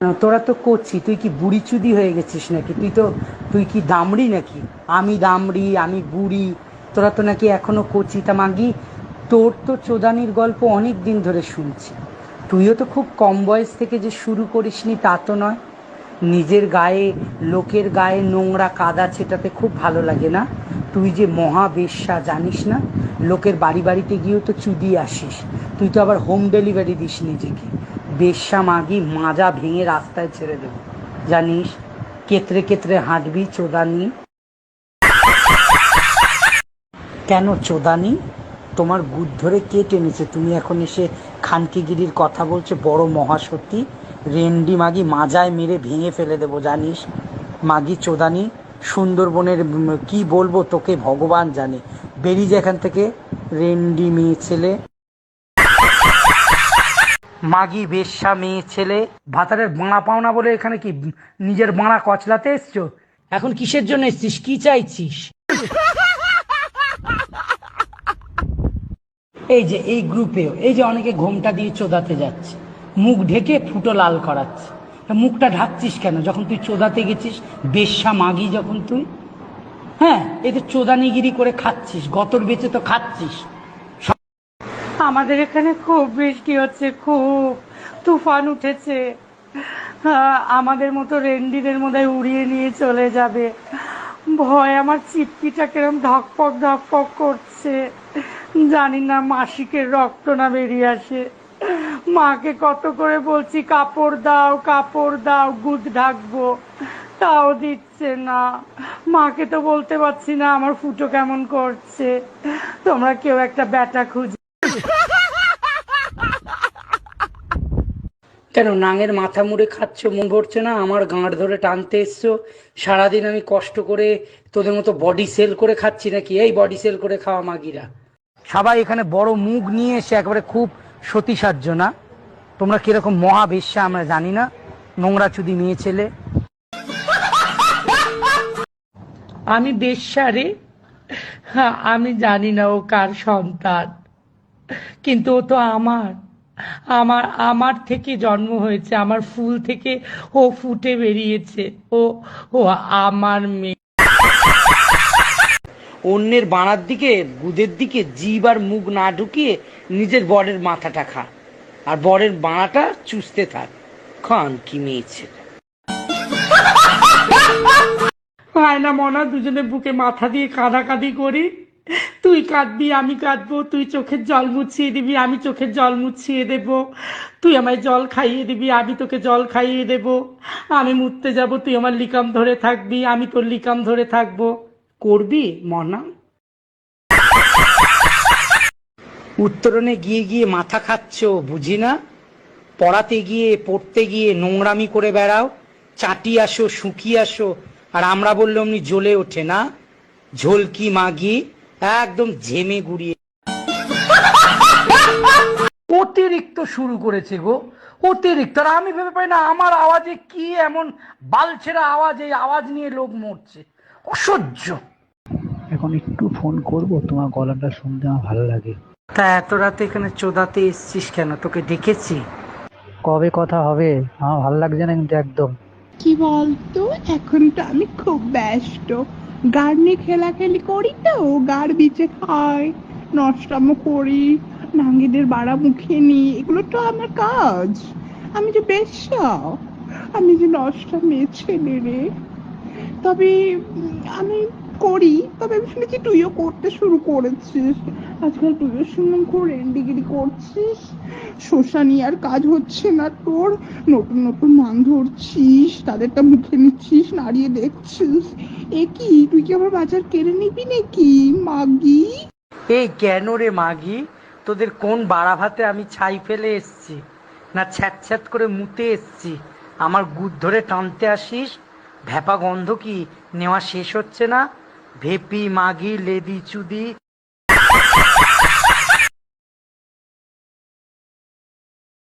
তোরা তো করছি, তুই কি বুড়ি চুদি হয়ে গেছিস নাকি? তুই তো, তুই কি দামড়ি নাকি? আমি দামড়ি, আমি বুড়ি, তোরা তো নাকি এখনও করছি। তা মাগি, তোর তো চোদানির গল্প অনেক দিন ধরে শুনছি। তুইও তো খুব কম বয়স থেকে যে শুরু করিসনি তা তো নয়। নিজের গায়ে, লোকের গায়ে নোংরা কাদা ছেটাতে খুব ভালো লাগে না। তুই যে মহা বেশ্যা, জানিস না? লোকের বাড়ি বাড়িতে গিয়েও তো চুদি আসিস। তুই তো আবার হোম ডেলিভারি দিস নিজেকে। বেশ্যা মাগি মাজা ভেঙে রাস্তায় ছেড়ে দেবো। জানিস কেতরে কেতরে হাঁটবি চোদানি। কেন চোদানি? তোমার গুদ ধরে কে টেনেছে? তুমি এখন এসে খানকিগিরির কথা বলছে, বড় মহাসতী। রেন্ডি মাগি মাজায় মেরে ভেঙে ফেলে দেবো, জানিস? মাগি চোদানি, সুন্দরবনের কি বলব তোকে ভগবান জানে। বেরিয়ে যা এখান থেকে, রেন্ডি মেয়ে ছেলে। মাগি বেশ্যা মেয়ে ছেলে, ভাতারের বাঁড়া পাওনা বলে এখানে কি নিজের বাঁড়া কচলাতে এসছো? এখন কিসের জন্য এসছিস? কি চাইছিস? এই যে, এই গ্রুপেও, এই যে অনেকে ঘোমটা দিয়ে চোদাতে যাচ্ছে, মুখ ঢেকে ফুটো লাল করাচ্ছে। মুখটা ঢাকছিস কেন? যখন তুই চোদাতে গেছিস বেশ্যা মাগি যখন তুই? হ্যাঁ এই তো চোদানিগিরি করে খাচ্ছিস, গতর বেঁচে তো খাচ্ছিস। আমাদের এখানে খুব বৃষ্টি হচ্ছে, খুব তুফান উঠেছে। আমাদের মতো রেন্ডিদের মধ্যে উড়িয়ে নিয়ে চলে যাবে। ভয়, আমার চিপকিটা কিরম ধকপক ধকপক করছে। জানি না মাসিকের রক্ত না বেরিয়ে আসে। মাকে কত করে বলছি, কাপড় দাও কাপড় দাও, গুদ ঢাকবো। তাও দিচ্ছে না। মাকে তো বলতে পারছি না, আমার ফুটো কেমন করছে? তোমরা কেউ একটা ব্যাটা খুঁজে কেন নাঙের মাথা মুড়ে খাচ্ছ? মন ভরছে না? আমার গাঁট ধরে টানতে এসছো। সারাদিন আমি কষ্ট করে তোদের মতো বডি সেল করে খাচ্ছি নাকি? এই বডি সেল করে খাওয়া মাগিরা। সবাই এখানে বড় মুখ নিয়ে এসে একেবারে খুব সতী সাজ্য না? তোমরা কীরকম মহাবেশ্যা আমরা জানি না। নোংরা চুদি মেয়ে ছেলে। আমি বেশ্যা রে হ্যাঁ, আমি জানি না ও কার সন্তান। কিন্তু ও তো আমার। আমার আমার থেকে জন্ম হয়েছে আমার ফুল থেকে ও ফুটে বেরিয়েছে। ও ও আমার মেয়ে। অন্যের বাড়ার দিকে গুদের দিকে জিভ আর মুখ না ঢুকিয়ে নিজের বরের মাথাটা খা। আর বরের বাড়াটা চুষতে থাক। খান কি মেয়েছে হয় না মনা দুজনে বুকে মাথা দিয়ে কাঁদাকাঁদি করি। তুই কাঁদবি, আমি কাঁদবো, তুই চোখের জল মুছিয়ে দিবি, আমি চোখের জল মুছিয়ে দেব। তুই আমায় জল খাইয়ে দিবি, আমি তোকে জল খাইয়ে দেব। আমি মুততে যাব, তুই আমার লিকাম ধরে থাকবি, আমি তোর লিকাম ধরে থাকব। করবি, মনা? উত্তরণে গিয়ে গিয়ে মাথা খাচ্ছ, বুঝি না? পড়াতে গিয়ে, পড়তে গিয়ে নোংরামি করে বেড়াও, চাটি আসো, শুকি আসো, আর আমরা বললে অমনি জ্বলে ওঠে না? ঝোলকি মাগি একদম ঝেমে গুড়িয়ে। অতিরিক্ত শুরু করেছে গো অতিরিক্ত। আর আমি ভেবে পাই না আমার আওয়াজে কি এমন বালছেরা আওয়াজ এই আওয়াজ নিয়ে লোক মরছে। অসহ্য। এখন একটু ফোন করব তোমার গলাটা শুনতে আমার ভালো লাগে। তা এত রাতে এখানে চোদাতে এসছিস কেন? তোকে ডেকেছি। কবে কথা হবে? আমার ভালো লাগছে না কিন্তু একদম। কি বলতো? এখন তো আমি খুব ব্যস্ত। গাড় নিয়ে খেলাখেলি করি তো গাড় বিচে খাই নষ্টামো করি, নাঙ্গিদের বাড়া মুখে নিই, এগুলো তো আমার কাজ। আমি যে বেশ্যা, আমি যে নষ্টা মেয়ে ছেলে রে। তবে আমি করি, তবে আমি শুনেছি তুইও করতে শুরু করেছিস। আজকাল তুইও শুনলাম খুব রেন্ডিগিরি করছিস। শোষা নিয়ে আর কাজ হচ্ছে না তোর। নতুন নতুন মান ধরছিস, তাদেরটা মুখে নিচ্ছিস, নাড়িয়ে দেখছিস। এ তুই কি আমার বাজার কেড়ে নিবি নাকি, মাগি? এই কেন রে মাগি? তোদের কোন বাড়া ভাতে আমি ছাই ফেলে এসছি? না ছ্যাত ছ্যাত করে মুতে এসছি? আমার গুদ ধরে টানতে আসিস? ভ্যাপা গন্ধ কি নেওয়া শেষ হচ্ছে না? ভেপি, মাগি, লেদি, চুদি।